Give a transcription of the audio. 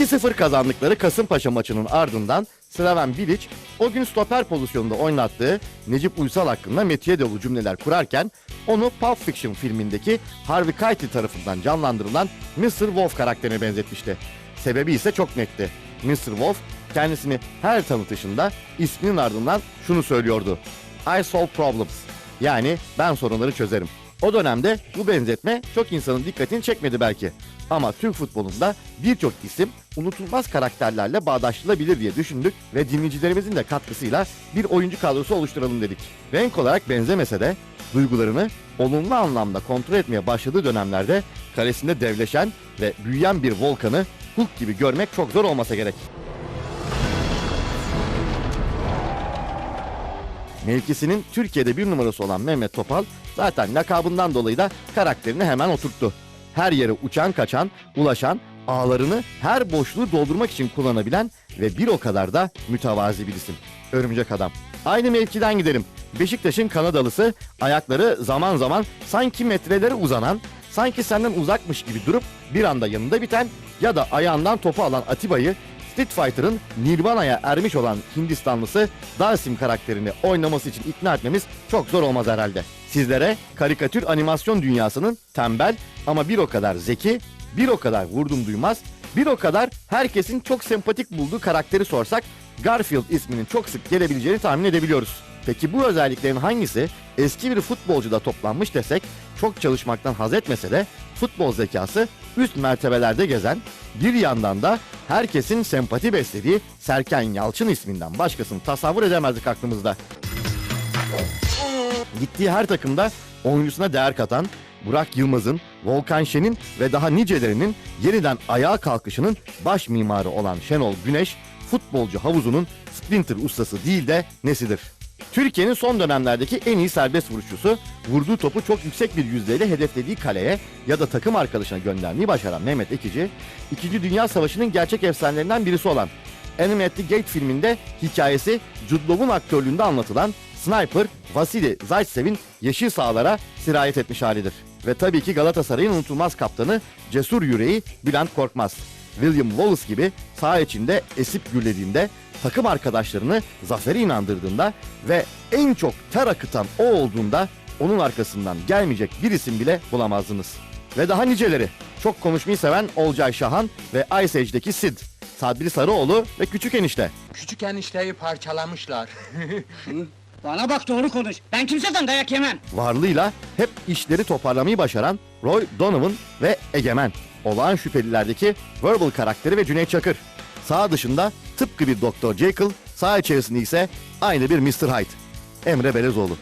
2-0 kazandıkları Kasımpaşa maçının ardından Slaven Bilic o gün stoper pozisyonunda oynattığı Necip Uysal hakkında metiye dolu cümleler kurarken onu Pulp Fiction filmindeki Harvey Keitel tarafından canlandırılan Mr. Wolf karakterine benzetmişti. Sebebi ise çok netti. Mr. Wolf kendisini her tanıtışında isminin ardından şunu söylüyordu. I solve problems. Yani ben sorunları çözerim. O dönemde bu benzetme çok insanın dikkatini çekmedi belki. Ama Türk futbolunda birçok isim unutulmaz karakterlerle bağdaştırılabilir diye düşündük ve dinleyicilerimizin de katkısıyla bir oyuncu kadrosu oluşturalım dedik. Renk olarak benzemese de duygularını olumlu anlamda kontrol etmeye başladığı dönemlerde kalesinde devleşen ve büyüyen bir volkanı Hulk gibi görmek çok zor olmasa gerek. Mevkisinin Türkiye'de bir numarası olan Mehmet Topal zaten lakabından dolayı da karakterini hemen oturttu. Her yere uçan kaçan, ulaşan, ağlarını her boşluğu doldurmak için kullanabilen ve bir o kadar da mütevazi bir isim. Örümcek Adam. Aynı mevkiden gidelim. Beşiktaş'ın Kanadalısı ayakları zaman zaman sanki metrelere uzanan, sanki senden uzakmış gibi durup bir anda yanında biten ya da ayağından topu alan Atiba'yı Street Fighter'ın Nirvana'ya ermiş olan Hindistanlısı Dalsim karakterini oynaması için ikna etmemiz çok zor olmaz herhalde. Sizlere karikatür animasyon dünyasının tembel ama bir o kadar zeki, bir o kadar vurdum duymaz, bir o kadar herkesin çok sempatik bulduğu karakteri sorsak Garfield isminin çok sık gelebileceğini tahmin edebiliyoruz. Peki bu özelliklerin hangisi eski bir futbolcuda toplanmış desek çok çalışmaktan haz etmese de futbol zekası üst mertebelerde gezen bir yandan da herkesin sempati beslediği Serkan Yalçın isminden başkasını tasavvur edemezdik aklımızda. Gittiği her takımda oyuncusuna değer katan Burak Yılmaz'ın, Volkan Şen'in ve daha nicelerinin yeniden ayağa kalkışının baş mimarı olan Şenol Güneş, futbolcu havuzunun sprinter ustası değil de nesidir? Türkiye'nin son dönemlerdeki en iyi serbest vuruşçusu, vurduğu topu çok yüksek bir yüzdeyle hedeflediği kaleye ya da takım arkadaşına göndermeyi başaran Mehmet Ekici, 2. Dünya Savaşı'nın gerçek efsanelerinden birisi olan Enemy at the Gate filminde hikayesi Jude Law'un aktörlüğünde anlatılan Sniper Vasili Zaytsev'in yeşil sahalara sirayet etmiş halidir. Ve tabii ki Galatasaray'ın unutulmaz kaptanı cesur yüreği Bülent Korkmaz. William Wallace gibi saha içinde esip gürlediğinde, takım arkadaşlarını zafere inandırdığında ve en çok ter akıtan o olduğunda onun arkasından gelmeyecek bir isim bile bulamazdınız. Ve daha niceleri. Çok konuşmayı seven Olcay Şahan ve Ice Age'deki Sid. Sadri Sarıoğlu ve Küçük Enişte. Küçük enişteyi parçalamışlar. Bana bak doğru konuş. Ben kimseden dayak yemem. Varlığıyla hep işleri toparlamayı başaran Roy Donovan ve Egemen. Olağan şüphelilerdeki Verbal karakteri ve Cüneyt Çakır. Sağ dışında tıpkı bir Dr. Jekyll, sağ içerisinde ise aynı bir Mr. Hyde. Emre Belezoğlu.